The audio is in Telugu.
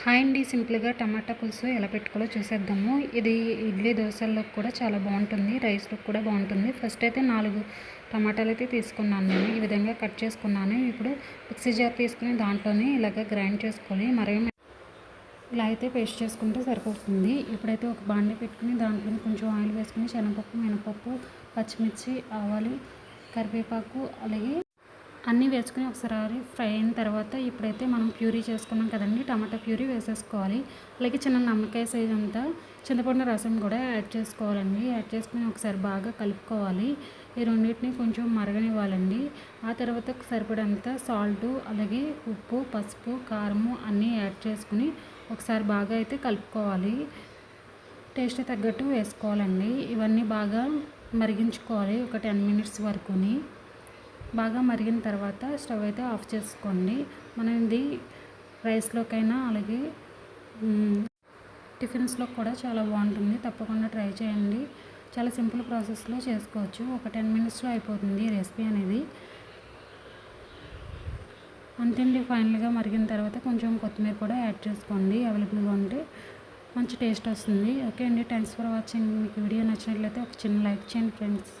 హాయ్ అండి. సింపుల్గా టమాటా పులుసు ఎలా పెట్టుకోవాలో చూసేద్దాము. ఇది ఇడ్లీ దోశల్లో కూడా చాలా బాగుంటుంది. రైస్లో కూడా బాగుంటుంది. ఫస్ట్ అయితే నాలుగు టమాటాలు అయితే తీసుకున్నాను నేను. ఈ విధంగా కట్ చేసుకున్నాను. ఇప్పుడు మిక్సీ జార్ తీసుకుని దాంట్లోనే ఇలాగ గ్రైండ్ చేసుకొని మరి ఇలా అయితే పేస్ట్ చేసుకుంటే సరిపోతుంది. ఇప్పుడైతే ఒక బాండీ పెట్టుకుని దాంట్లో కొంచెం ఆయిల్ వేసుకుని శనగపప్పు మినపప్పు పచ్చిమిర్చి ఆవాలు కరివేపాకు అలాగే అన్నీ వేసుకుని ఒకసారి ఫ్రై అయిన తర్వాత ఇప్పుడైతే మనం ప్యూరీ చేసుకున్నాం కదండి టమాటా ప్యూరీ వేసేసుకోవాలి. అలాగే చిన్న నమ్మకాయ సైజ్ అంతా చింతపండు రసం కూడా యాడ్ చేసుకోవాలండి. యాడ్ చేసుకుని ఒకసారి బాగా కలుపుకోవాలి. ఈ రెండింటిని కొంచెం మరగనివ్వాలండి. ఆ తర్వాత సరిపడంత సాల్ట్ అలాగే ఉప్పు పసుపు కారము అన్నీ యాడ్ చేసుకుని ఒకసారి బాగా అయితే కలుపుకోవాలి. టేస్ట్ తగ్గట్టు వేసుకోవాలండి. ఇవన్నీ బాగా మరిగించుకోవాలి ఒక టెన్ మినిట్స్ వరకుని. బాగా మరిగిన తర్వాత స్టవ్ అయితే ఆఫ్ చేసుకోండి. మనం ఇది రైస్లోకైనా అలాగే టిఫిన్స్లో కూడా చాలా బాగుంటుంది. తప్పకుండా ట్రై చేయండి. చాలా సింపుల్ ప్రాసెస్లో చేసుకోవచ్చు. ఒక టెన్ మినిట్స్లో అయిపోతుంది రెసిపీ అనేది. అంతేండి ఫైనల్గా మరిగిన తర్వాత కొంచెం కొత్తిమీర కూడా యాడ్ చేసుకోండి. అవైలబుల్గా ఉంటే మంచి టేస్ట్ వస్తుంది. ఓకే అండి థ్యాంక్స్ ఫర్ వాచింగ్. మీకు వీడియో నచ్చినట్లయితే ఒక చిన్న లైక్ చేయండి ఫ్రెండ్స్.